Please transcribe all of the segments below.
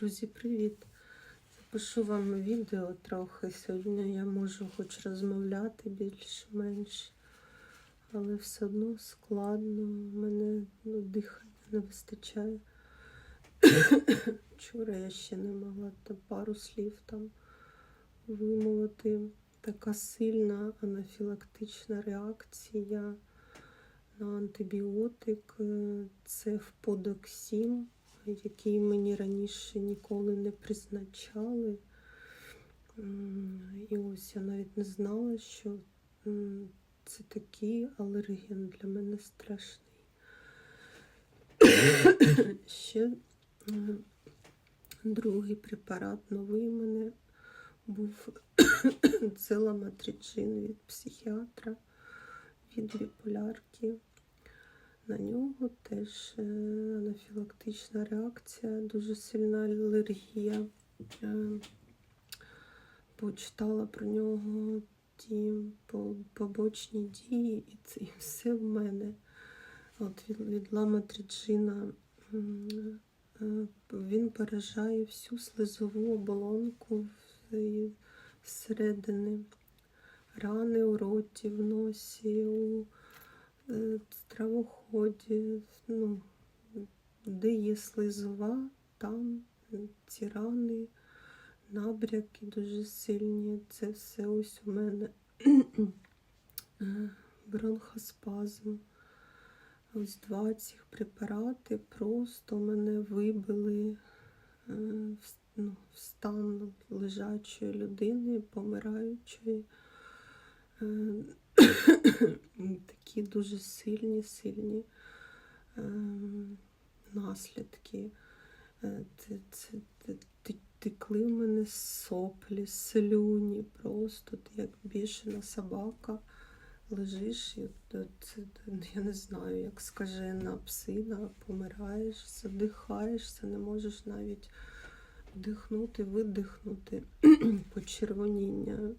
Друзі, привіт! Запишу вам відео трохи. Сьогодні я можу хоч розмовляти більш-менш, але все одно складно. У мене ну, дихання не вистачає. Вчора я ще не могла пару слів там вимовити. Така сильна анафілактична реакція на антибіотик. Е, Це вподоксім який мені раніше ніколи не призначали. І ось я навіть не знала, що це такий алерген для мене страшний. Ще другий препарат новий у мене був целаматричин від психіатра, від біполярки. На нього теж е, анафілактична реакція, дуже сильна алергія. Е, Почитала про нього ті побочні дії, і це і все в мене. От від, ламатричина е, він поражає всю слизову оболонку зсередини. Рани у роті, в носі, у стравоході, ну, де є слизова, там е, ці рани, набряки дуже сильні. Це все ось у мене Е, бронхоспазм. Ось два цих препарати просто мене вибили е, в, ну, стан лежачої людини, помираючої. Е, такі дуже сильні, сильні ем, наслідки. Е, Це, це, це, те- текли в мене соплі, слюні, просто ти як бішена собака. Лежиш, і це, я не знаю, як скажена псина, помираєш, задихаєшся, не можеш навіть вдихнути, видихнути, почервоніння,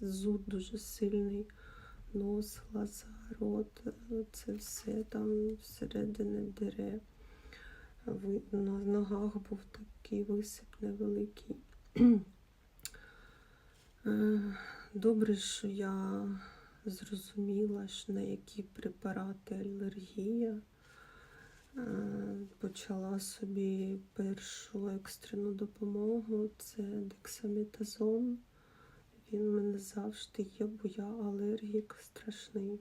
зуд дуже сильний, нос, глаза, рот, е, це все там всередини дере. На ногах був такий висип невеликий. Е, Добре, що я зрозуміла, що на які препарати алергія. Е, Почала собі першу екстрену допомогу. Це дексаметазон. Він в мене завжди є, бо я алергік страшний.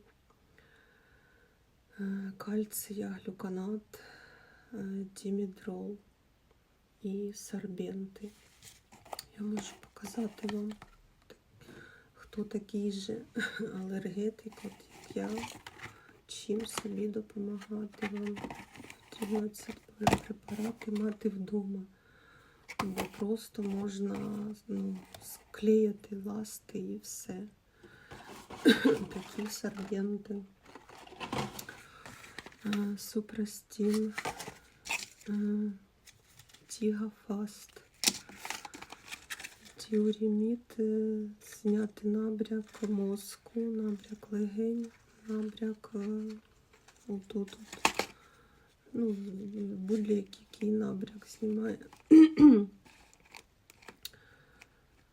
Е, Кальція, глюканат, е, дімідрол і сорбенти. Я можу показати вам, хто такий же алергетик, от як я, чим собі допомагати вам. Потрібно ці препарати мати вдома. Бо просто можна ну, склеїти ласти і все. Такі сорбенти. Е, Супрастін, е, Тігафаст, Тіуріміт, е, зняти набряк мозку, набряк легень, набряк отут. от. Ну, будь-який який набряк знімає.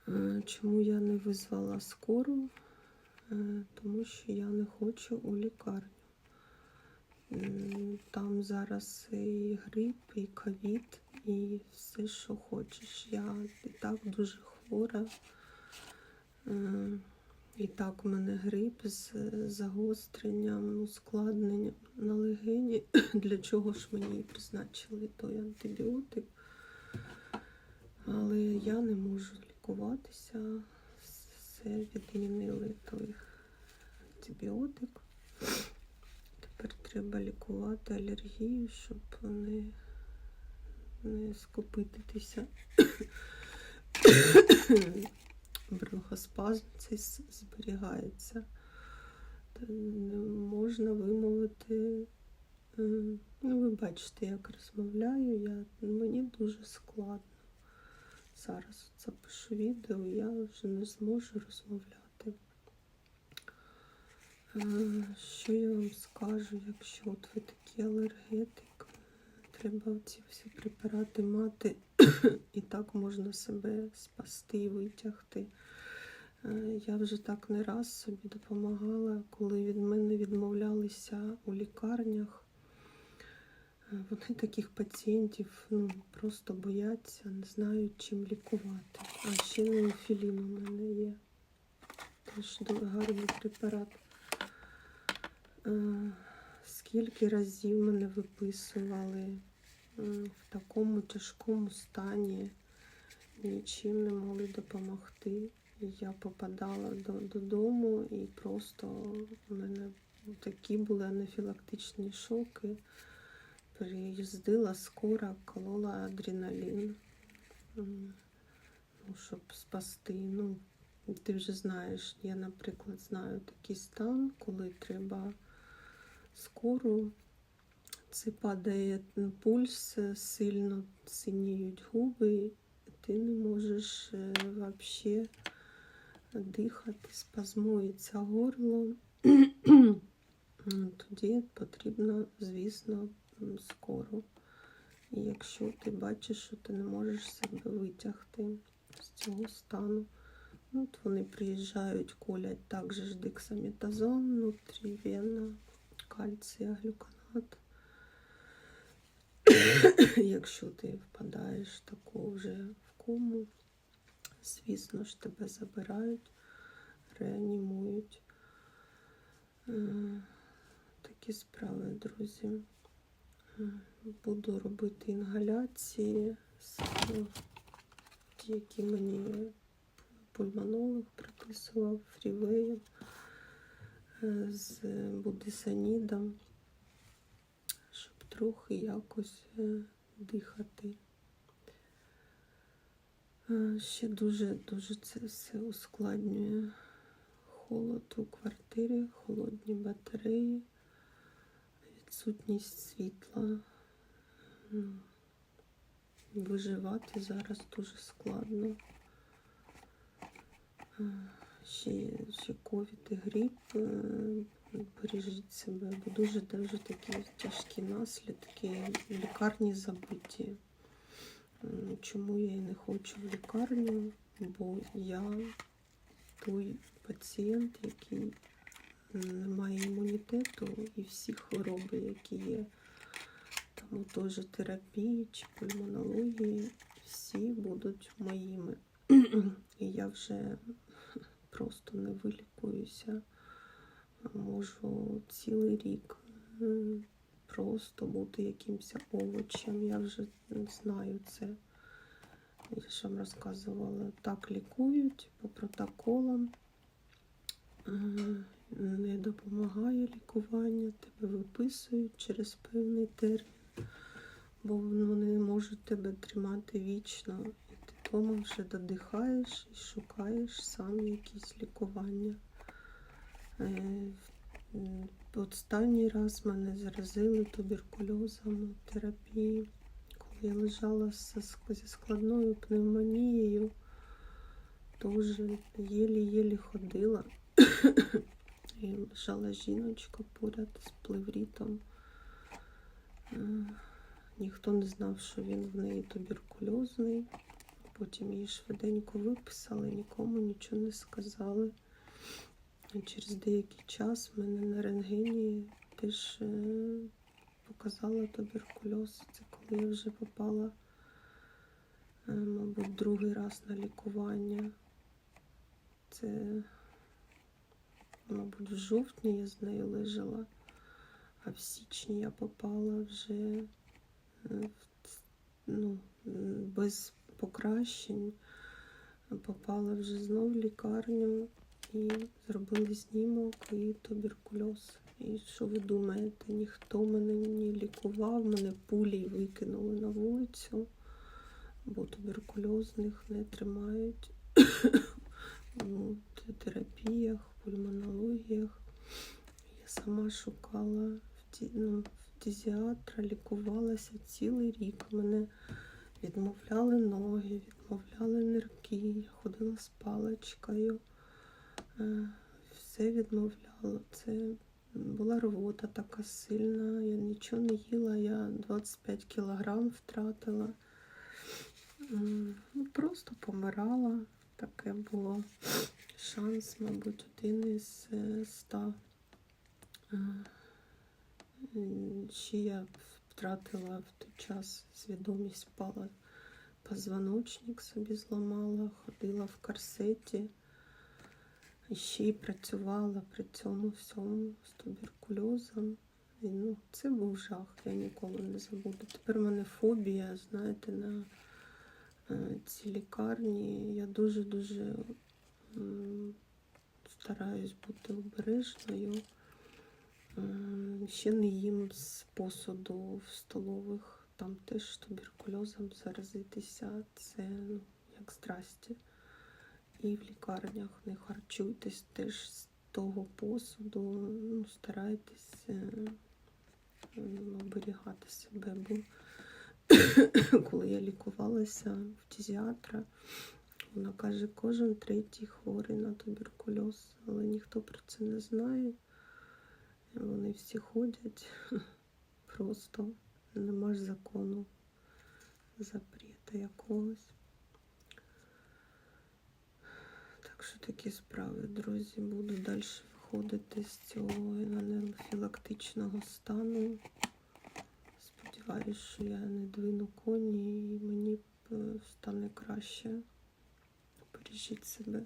Е, Чому я не визвала скору? Е, Тому що я не хочу у лікарню. Там зараз і грип, і ковід, і все, що хочеш. Я і так дуже хвора. І так у мене грип з загостренням, ускладненням на легені. Для чого ж мені призначили той антибіотик? Але я не можу лікуватися. Все відмінили той антибіотик. Тепер треба лікувати алергію, щоб не, не скопититися. Бронхоспазм цей зберігається. Не можна вимовити. е, Ну, ви бачите, як розмовляю. Я, мені дуже складно. Зараз запишу відео, я вже не зможу розмовляти. Е, Що я вам скажу, якщо от ви такий алергетик, треба ці всі препарати мати, і так можна себе спасти і витягти. Е, Я вже так не раз собі допомагала, коли від мене відмовлялися у лікарнях. Е, Вони таких пацієнтів ну, просто бояться, не знають, чим лікувати. А ще неофілін у мене є. Теж гарний препарат. Скільки разів мене виписували в такому тяжкому стані, нічим не могли допомогти. Я попадала до, додому і просто у мене такі були анафілактичні шоки. Приїздила скоро, колола адреналін, ну, щоб спасти. Ну, ти вже знаєш, я, наприклад, знаю такий стан, коли треба скору. Це падає пульс, е, сильно синіють губи, ти не можеш взагалі дихати, спазмується горло. Тоді потрібно, звісно, скору. І якщо ти бачиш, що ти не можеш себе витягти з цього стану, ну, от вони приїжджають, колять також ж дексаметазон, внутрівенно, кальція, глюконат. Якщо ти впадаєш таку вже в кому, звісно ж тебе забирають, реанімують. Е, Такі справи, друзі. Буду робити інгаляції, з, ті, які мені пульмонолог приписував фрівеєм з будисанідом, щоб трохи якось е, дихати. Ще дуже-дуже це все ускладнює холод у квартирі, холодні батареї, відсутність світла. Ну, Виживати зараз дуже складно. Е, Ще, ще ковід і грипп. е, Бережіть себе, бо дуже дуже такі тяжкі наслідки. Лікарні забиті. Чому я і не хочу в лікарню? Бо я той пацієнт, який не має імунітету і всі хвороби, які є. Тому теж терапії чи пульмонології, всі будуть моїми. І я вже просто не вилікуюся. Можу цілий рік просто бути якимось овочем. Я вже знаю це. Я ж вам розказувала, так лікують по протоколам. Не допомагає лікування, тебе виписують через певний термін, бо вони не можуть тебе тримати вічно. Вдома вже додихаєш і шукаєш сам якісь лікування. Е, Останній раз мене заразили туберкульозом терапії, коли я лежала зі складною пневмонією, теж єлі-єлі ходила. І лежала жіночка поряд з плеврітом. Е, Ніхто не знав, що він в неї туберкульозний. Потім її швиденько виписали, нікому нічого не сказали. Через деякий час в мене на рентгені теж е, показала туберкульоз. Це коли я вже попала, е, мабуть, другий раз на лікування. Це, мабуть, в жовтні я з нею лежала, а в січні я попала вже е, ну, без покращень. Попала вже знов в лікарню і зробили знімок і туберкульоз. І що ви думаєте, ніхто мене не лікував, мене пулі викинули на вулицю, бо туберкульозних не тримають у терапіях, пульмонологіях. Я сама шукала в ну, в фтизіатра, лікувалася цілий рік. Мене відмовляли ноги, відмовляли нирки, ходила з паличкою. Е, Все відмовляло. Це була рвота така сильна, я нічого не їла, я 25 кілограм втратила. Ну, просто помирала. Таке було шанс, мабуть, один із е, ста. Е, Ще я втратила в той час свідомість, впала позвоночник собі зламала, ходила в корсеті. Ще й працювала при цьому всьому з туберкульозом. І, ну, це був жах, я ніколи не забуду. Тепер в мене фобія, знаєте, на е, ці лікарні. Я дуже-дуже стараюсь бути обережною. М, Ще не їм з посуду в столових. Там теж туберкульозом заразитися. Це ну, як здрасті. І в лікарнях не харчуйтесь теж з того посуду. Ну, старайтесь е, оберігати себе. Бо коли я лікувалася в фтизіатра, вона каже, кожен третій хворий на туберкульоз, але ніхто про це не знає. Вони всі ходять. Просто нема ж закону запрета якогось. Так що такі справи, друзі. Буду далі виходити з цього анафілактичного стану. Сподіваюсь, що я не двину коні і мені е, стане краще. Бережіть себе.